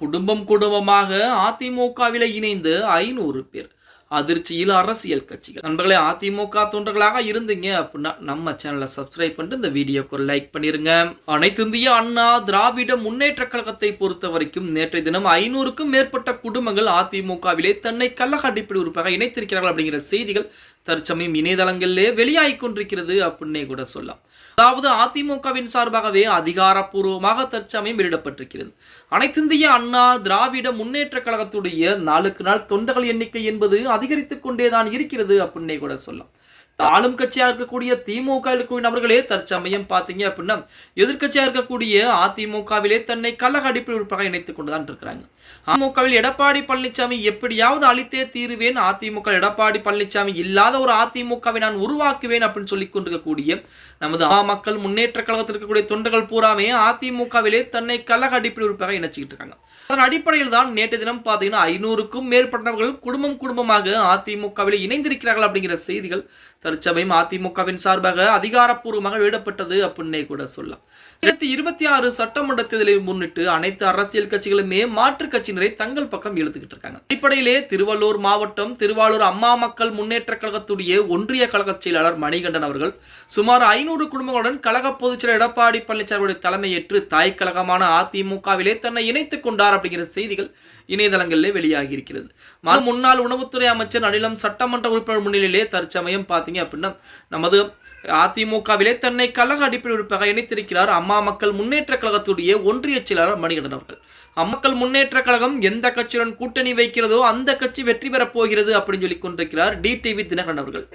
குடும்பம் குடும்பமாக அதிமுகவில இணைந்து ஐநூறு பேர். அதிர்ச்சியில் அரசியல் கட்சிகள். நண்பர்களே அதிமுக தொண்டர்களாக இருந்தீங்க அப்படின்னா நம்ம சேனலை சப்ஸ்கிரைப் பண்ணிட்டு இந்த வீடியோக்கு ஒரு லைக் பண்ணிருங்க. அனைத்து இந்திய அண்ணா திராவிட முன்னேற்ற கழகத்தை பொறுத்த வரைக்கும் நேற்றைய தினம் ஐநூறுக்கும் மேற்பட்ட குடும்பங்கள் அதிமுகவிலே தன்னை கள்ளக அடிப்படை உறுப்பாக இணைத்திருக்கிறார்கள் அப்படிங்கிற செய்திகள் தற்சமயம் இணையதளங்களிலே வெளியாகி கொண்டிருக்கிறது அப்படின்னே கூட சொல்லலாம். அதாவது அதிமுகவின் சார்பாகவே அதிகாரப்பூர்வமாக தற்சமயம் வெளியிடப்பட்டிருக்கிறது. அனைத்திந்திய அண்ணா திராவிட முன்னேற்ற கழகத்துடைய நாளுக்கு நாள் தொண்டர்கள் எண்ணிக்கை என்பது அதிகரித்துக் கொண்டேதான் இருக்கிறது அப்படின்னே கூட சொல்லலாம். ஆளும் கட்சியா இருக்கக்கூடிய திமுக இருக்கக்கூடிய நபர்களே தற்சமயம் பாத்தீங்க அப்படின்னா எதிர்க்கட்சியா இருக்கக்கூடிய அதிமுகவிலே தன்னை கழக அடிப்படை உறுப்பாக இணைத்துக் கொண்டுதான் இருக்கிறாங்க. அதிமுகவில் எடப்பாடி பழனிசாமி எப்படியாவது அழித்தே தீருவேன் அதிமுக எடப்பாடி பழனிசாமி இல்லாத ஒரு அதிமுகவை நான் உருவாக்குவேன் அப்படின்னு சொல்லி கொண்டிருக்கக்கூடிய நமது ஆ மக்கள் முன்னேற்ற கழகத்தில் இருக்கக்கூடிய தொண்டர்கள் பூராமே அதிமுகவிலே தன்னை கழக அடிப்படை உறுப்பாக இணைச்சிக்கிட்டு இருக்காங்க. அதன் அடிப்படையில் தான் நேற்று தினம் பார்த்தீங்கன்னா ஐநூறுக்கும் மேற்பட்டவர்கள் குடும்பம் குடும்பமாக அதிமுகவில் இணைந்திருக்கிறார்கள் அப்படிங்கிற செய்திகள் தற்சமயம் அதிமுகவின் சார்பாக அதிகாரப்பூர்வமாக வெளியிடப்பட்டது அப்படின்னே கூட சொல்லலாம். இரண்டாயிரத்தி இருபத்தி ஆறு சட்டமன்ற தேர்தலை முன்னிட்டு அனைத்து அரசியல் கட்சிகளுமே மாற்றுக் கட்சியினரை தங்கள் பக்கம் இழுத்துக்கிட்டு இருக்காங்க. அடிப்படையிலே திருவள்ளூர் மாவட்டம் திருவாளூர் அம்மா மக்கள் முன்னேற்ற கழகத்துடைய ஒன்றிய கழக செயலாளர் மணிகண்டன் அவர்கள் சுமார் ஐநூறு குடும்பங்களுடன் கழக பொதுச்செயலர் எடப்பாடி பழனிசாமியுடைய தலைமையேற்று தாய் கழகமான அதிமுகவிலே தன்னை இணைத்துக் கொண்டார் அப்படிங்கிற செய்திகள் இணையதளங்களிலே வெளியாகி இருக்கிறது. முன்னாள் உணவுத்துறை அமைச்சர் அனிலம் சட்டமன்ற உறுப்பினர் முன்னிலையிலே தற்சமயம் பார்த்தீங்க அப்படின்னா நமது அதிமுகவிலே தன்னை கழக அடிப்படை உறுப்பாக இணைத்திருக்கிறார் அம்மா மக்கள் முன்னேற்ற கழகத்துடைய ஒன்றிய செயலாளர் மணிகண்டன் அவர்கள். அம்மக்கள் முன்னேற்ற கழகம் எந்த கட்சியுடன் கூட்டணி வைக்கிறதோ அந்த கட்சி வெற்றி பெறப் போகிறது அப்படின்னு சொல்லி கொண்டிருக்கிறார் டிடிவி தினகரன் அவர்கள்.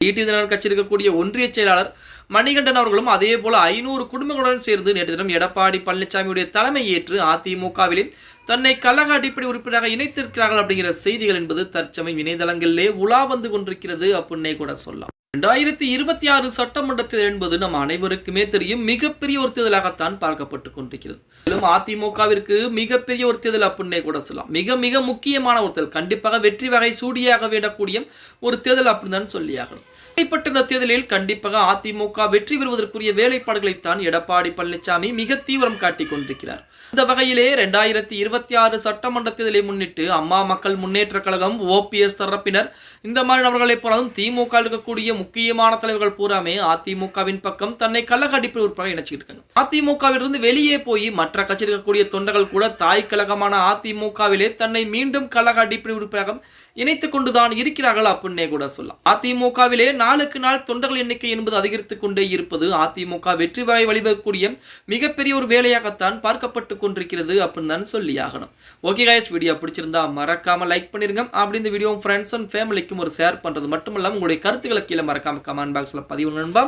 டிடிவி தினகரன் கட்சி இருக்கக்கூடிய ஒன்றிய செயலாளர் மணிகண்டன் அவர்களும் அதே போல ஐநூறு குடும்பங்களுடன் சேர்ந்து நேற்று தினம் எடப்பாடி பழனிசாமியுடைய தலைமை ஏற்று அதிமுகவிலே தன்னை கழக அடிப்படை உறுப்பினராக இணைத்திருக்கிறார்கள் அப்படிங்கிற செய்திகள் என்பது தற்சமயம் இணையதளங்களிலே உலா வந்து கொண்டிருக்கிறது அப்படின்னே கூட சொல்லலாம். ரெண்டாயிரத்தி இருபத்தி ஆறு சட்டமன்ற தேர்தல் என்பது நம் அனைவருக்குமே தெரியும். மிகப்பெரிய ஒரு தேர்தலாகத்தான் பார்க்கப்பட்டு கொண்டிருக்கிறது. மேலும் அதிமுகவிற்கு மிகப்பெரிய ஒரு தேர்தல் அப்படின்னே கூட சொல்லலாம். மிக மிக முக்கியமான ஒரு தேர்தல். கண்டிப்பாக வெற்றி வகை சூடியாக விடக்கூடிய ஒரு தேர்தல் அப்படின்னு தான் சொல்லியாகணும். இப்படிப்பட்ட இந்த தேர்தலில் கண்டிப்பாக அதிமுக வெற்றி பெறுவதற்குரிய வேலைப்பாடுகளைத்தான் எடப்பாடி பழனிசாமி மிக தீவிரம் காட்டிக் கொண்டிருக்கிறார். இந்த வகையிலே இரண்டாயிரத்தி இருபத்தி ஆறு சட்டமன்ற தேர்தலை முன்னிட்டு அம்மா மக்கள் முன்னேற்ற கழகம் ஓபிஎஸ் தரப்பினர் இந்த மாதிரி நபர்களை போலவும் திமுக இருக்கக்கூடிய முக்கியமான தலைவர்கள் பூராமே அதிமுகவின் பக்கம் தன்னை கழக அடிப்படை உறுப்பாக இணைச்சிட்டு இருக்காங்க. அதிமுகவிலிருந்து வெளியே போய் மற்ற கட்சியில் இருக்கக்கூடிய தொண்டர்கள் கூட தாய் கழகமான அதிமுகவிலே தன்னை மீண்டும் கழக அடிப்படை உறுப்பினராக இணைத்துக் கொண்டுதான் இருக்கிறார்கள் அப்படின்னே கூட சொல்லலாம். அதிமுகவிலே நான் நாளுக்கு நாள் தொண்டர்கள் எண்ணிக்கை என்பது அதிகரித்துக் கொண்டே இருப்பது அதிமுக வெற்றி வாய் வழிவகக்கூடிய மிகப்பெரிய ஒரு வேலையாகத்தான் பார்க்கப்பட்டு கொண்டிருக்கிறது அப்படின்னு தான் சொல்லி ஆகணும் ஓகே கைஸ் வீடியோ பிடிச்சிருந்தா மறக்காம லைக் பண்ணிருங்க. அப்படி இந்த வீடியோ ஃப்ரெண்ட்ஸ் அண்ட் ஃபேமிலிக்கும் ஒரு ஷேர் பண்றது மட்டும் உங்களுடைய கருத்துக்களை கீழே மறக்காம கமெண்ட் பாக்ஸ்ல பதிவு நண்பா.